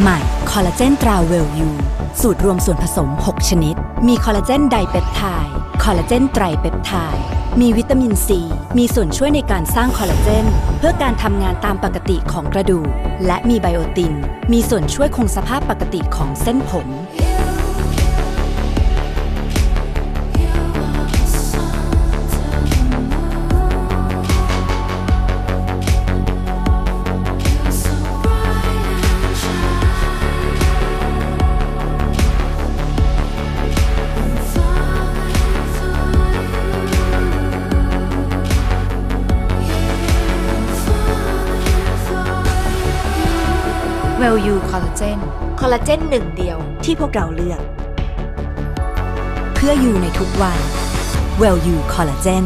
ใหม่คอลลาเจนตราเวลยูสูตรรวมส่วนผสม 6 ชนิด มีคอลลาเจนไดเปปไทด์คอลลาเจนไตรเปปไทด์มีวิตามินซี มีส่วนช่วยในการสร้างคอลลาเจน เพื่อการทำงานตามปกติของกระดูก และมีไบโอติน มีส่วนช่วยคงสภาพปกติของเส้นผม เวลยูคอลลาเจนคอลลาเจนหนึ่งเดียวที่พวกเราเลือก เพื่ออยู่ในทุกวัน Well You Collagen